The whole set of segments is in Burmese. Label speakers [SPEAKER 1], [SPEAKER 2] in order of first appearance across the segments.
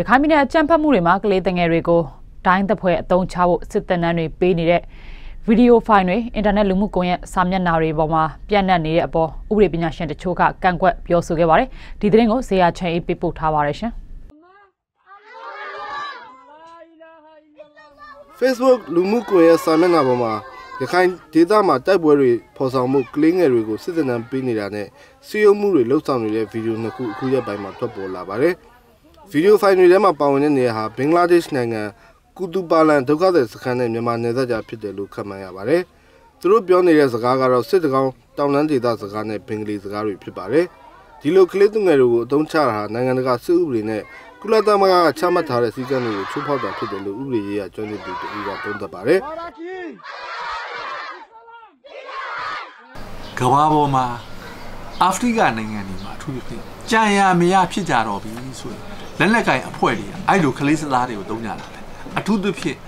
[SPEAKER 1] ရခိုင်ပြည်နယ်အကြမ်းဖက်မှုတွေမှာကလေးတငယ်တွေကိုဒိုင်းသက်ဖွဲအသုံးချဖို့စစ်တပ်နန်းတွေပေးနေတဲ့ဗီဒီယိုဖိုင်တွေအင်တာနက်လူမှုကွန်ရက်စာမျက်နှာတွေပေါ်မှာပြန့်နှံ့နေတဲ့အပေါ်ဥပဒေပညာရှင်တချို့ကကန့်ကွက်ပြောဆိုခဲ့ပါတယ်။ဒီသတင်းကိုဇေယျချန်အေးပေးပို့ထားပါတယ်ရှင်။
[SPEAKER 2] Facebook လူမှုကွန်ရက်စာမျက်နှာပေါ်မှာရခိုင်ဒေသမှာတိုက်ပွဲတွေဖော်ဆောင်မှုကလင်းငယ်တွေကိုစစ်တပ်နံပေးနေတာနဲ့စီယုံမှုတွေလှုပ်ဆောင်နေတဲ့ဗီဒီယိုနှစ်ခုအခုရက်ပိုင်းမှာထွက်ပေါ်လာပါတယ်။ ဗီဒီယိုဖိုင်တွေထဲမှာပါဝင်တဲ့နေရာဟာဘင်္ဂလားဒေ့ရှ်နိုင်ငံကူတူပါလန်ဒုက္ခသည်စခန်းနဲ့မြန်မာနယ်စပ်ကြားဖြစ်တယ်လို့ခန့်မှန်းရပါတယ်။သူတို့ပြောနေတဲ့စကားကတော့စစ်တကောင်းတောင်တန်းဒေသစကားနဲ့ဘင်္ဂလီစကားတွေဖြစ်ပါတယ်။ဒီလိုကလေးသူငယ်တွေကိုအသုံးချတာဟာနိုင်ငံတကာစစ်ဥပဒေနဲ့ကုလသမဂ္ဂကချမှတ်ထားတဲ့စည်းကမ်းတွေကိုချိုးဖောက်တာဖြစ်တယ်လို့ဥပဒေရေးရာကျွမ်းကျင်သူတူကသုံးသပ်ပါတယ်။
[SPEAKER 3] ကဘာပေါ်မှာ အာဖရိကနိုင်ငံတွေမှာအထူးသဖြင့်ကြံရမရဖြစ်ကြတော့ပြီဆိုရင်လက်လက်ကင်အဖွဲ့တွေကအဲ့လိုကလေးစသားတွေကိုတုံးကြတာပဲအထူးသဖြင့်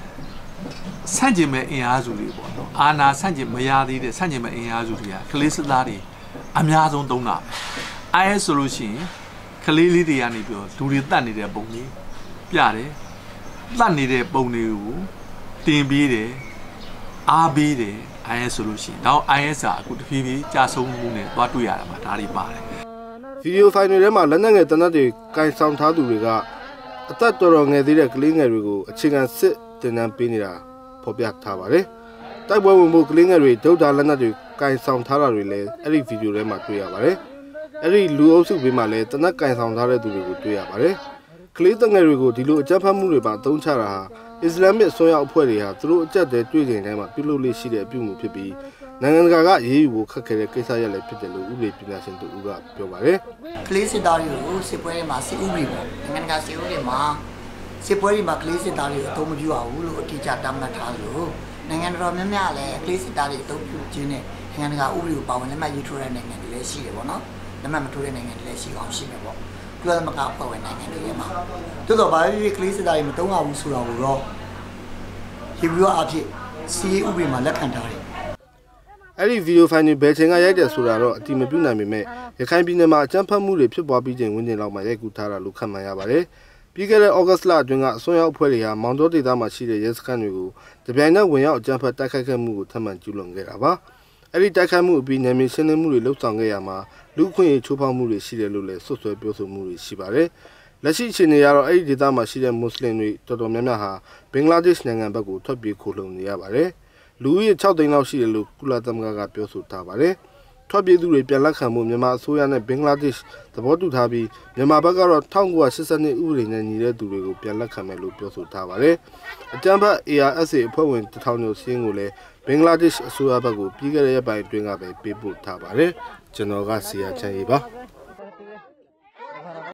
[SPEAKER 3] ဆန့်ကျင်မဲ့အင်အားစုတွေပေါ့နော်အာနာဆန့်ကျင်မရသေးတဲ့ဆန့်ကျင်မဲ့အင်အားစုတွေကကလေးစသားတွေအများဆုံးတုံးတာပဲ IS ဆိုလို့ရှိရင်ကလေးလေးတွေကနေပြီးတော့လူတွေတတ်နေတဲ့ပုံလေးပြတယ်တတ်နေတဲ့ပုံတွေကိုတင်ပေးတယ် အားပေးတယ် IS ဆိုလို့ရှိရင်နောက် IS ကအခုတဖြည်းဖြည်းကြာဆုံးမှုနဲ့သွားတွေ့ရတာမှာဒါတွေပါတယ်
[SPEAKER 2] ဗီဒီယိုဖိုင်တွေထဲမှာလက်နက်ငယ်တနက်တွေကင်ဆောင်ထားသူတွေကအသက်တော်တော်ငယ်သေးတဲ့ကလေးငယ်တွေကိုအခြေခံစစ်တင်နန်းပေးနေတာဖော်ပြထားပါတယ်။တိုက်ပွဲဝင်မှုကလေးငယ်တွေဒုတ်တာလက်နက်တွေကင်ဆောင်ထားတာတွေလည်းအဲ့ဒီဗီဒီယိုထဲမှာတွေ့ရပါတယ်။အဲ့ဒီလူအုပ်စုဘေးမှာလည်းတနက်ကင်ဆောင်ထားတဲ့သူတွေကိုတွေ့ရပါတယ်။ကလေးတငယ်တွေကိုဒီလိုအကြမ်းဖက်မှုတွေပါအသုံးချတာဟာ အစ္စလာမစ်ဆွမ်းရောက်အဖွဲ့တွေဟာသူတို့အကြက်တဲတွေ့ချိန်တိုင်းမှာပြုလုပ်လို့ရှိတဲ့အပြုမှုဖြစ်ပြီးနိုင်ငံတကာကရေးယူဖို့ခက်ခဲတဲ့ကိစ္စရပ်လည်းဖြစ်တယ်လို့ဥပဒေပညာရှင်တို့ကပြောပါတယ်
[SPEAKER 4] ကလေးစစ်သားတွေကိုစစ်ပွဲတွေမှာစစ်ဥပဒေပေါ့နိုင်ငံတကာစစ်ဥပဒေမှာစစ်ပွဲတွေမှာကလေးစစ်သားတွေကိုအသုံးမပြုရဘူးလို့အတိအကျတမ်းမှတ်ထားလို့နိုင်ငံတော်များများလည်းကလေးစစ်သားတွေအသုံးပြုခြင်းနဲ့နိုင်ငံတကာဥပဒေကိုပါဝင်လက်မှတ်ရေးထိုးတဲ့နိုင်ငံတွေလည်းရှိတယ်ပေါ့နော်လက်မှတ်မထိုးတဲ့နိုင်ငံတွေလည်းရှိအောင်ရှိမယ်ပေါ့ ကုလသမဂ္ဂအဖွဲ့ဝင်နိုင်ငံတွေထဲမှာတိုးတော့ဘာဖြစ်ဖြစ်ကလေးစစ်သားတွေမတုံးရဘူးဆိုတာကိုတော့ဒီဘီရောအဖြစ်စီးဥပဒေမှာလက်ခံထားတယ်
[SPEAKER 2] အဲ့ဒီဗီဒီယိုဖိုင်တွေဘယ်ချိန်ကရိုက်တယ်ဆိုတာတော့အတိမပြုနိုင်ပေမဲ့ရခိုင်ပြည်နယ်မှာအကြမ်းဖက်မှုတွေဖြစ်ပွားပြီးချိန်ဝန်းကျင်လောက်မှာရိုက်ကူးထားတာလို့ခန့်မှန်းရပါတယ်။ပြီးခဲ့တဲ့ဩဂတ်စ်လအတွင်းကအစွန်းရောက်အဖွဲ့တွေဟာမောင်တောဒေသမှာရှိတဲ့ရဲစခန်းတွေကိုတပြိုင်နက်ဝင်ရောက်အကြမ်းဖက်တိုက်ခိုက်ခဲ့မှုကိုထပ်မံကျူးလွန်ခဲ့တာပါ။ အဲ့ဒီတိုက်ခိုက်မှုအပြီးနယ်မြေရှင်းလင်းမှုတွေလှုပ်ဆောင်ခဲ့ရမှာလူခွင့်ရေးချိုးဖောက်မှုတွေရှိတယ်လို့လည်းဆွဆွဲပြောဆိုမှုတွေရှိပါတယ်။လက်ရှိအခြေအနေကတော့အဲ့ဒီဒေသမှာရှိတဲ့မွတ်စလင်တွေတော်တော်များများဟာဘင်္ဂလားဒေ့ရှ်နိုင်ငံဘက်ကိုထွက်ပြေးခိုလှုံနေရပါတယ်။လူဦးရေ6သိန်းလောက်ရှိတယ်လို့ကုလသမဂ္ဂကပြောဆိုထားပါတယ်။ ထွက်ပြေးသူတွေပြန်လက်ခံမှုမြန်မာအစိုးရနဲ့ဘင်္ဂလားဒေ့ရှ်သဘောတူထားပြီးမြန်မာဘက်ကတော့1982ဥပဒေနဲ့ညီတဲ့သူတွေကိုပြန်လက်ခံမယ်လို့ပြောဆိုထားပါတယ်။အကြမ်းဖက် ARSA အဖွဲ့ဝင်တထောင်ကျော်စီးရင်ကိုလည်းဘင်္ဂလားဒေ့ရှ်အစိုးရဘက်ကိုပြီးခဲ့တဲ့ရက်ပိုင်းအတွင်းကပဲပေးပို့ထားပါတယ်။ကျွန်တော်ကစီယာချန်ရေးပါ။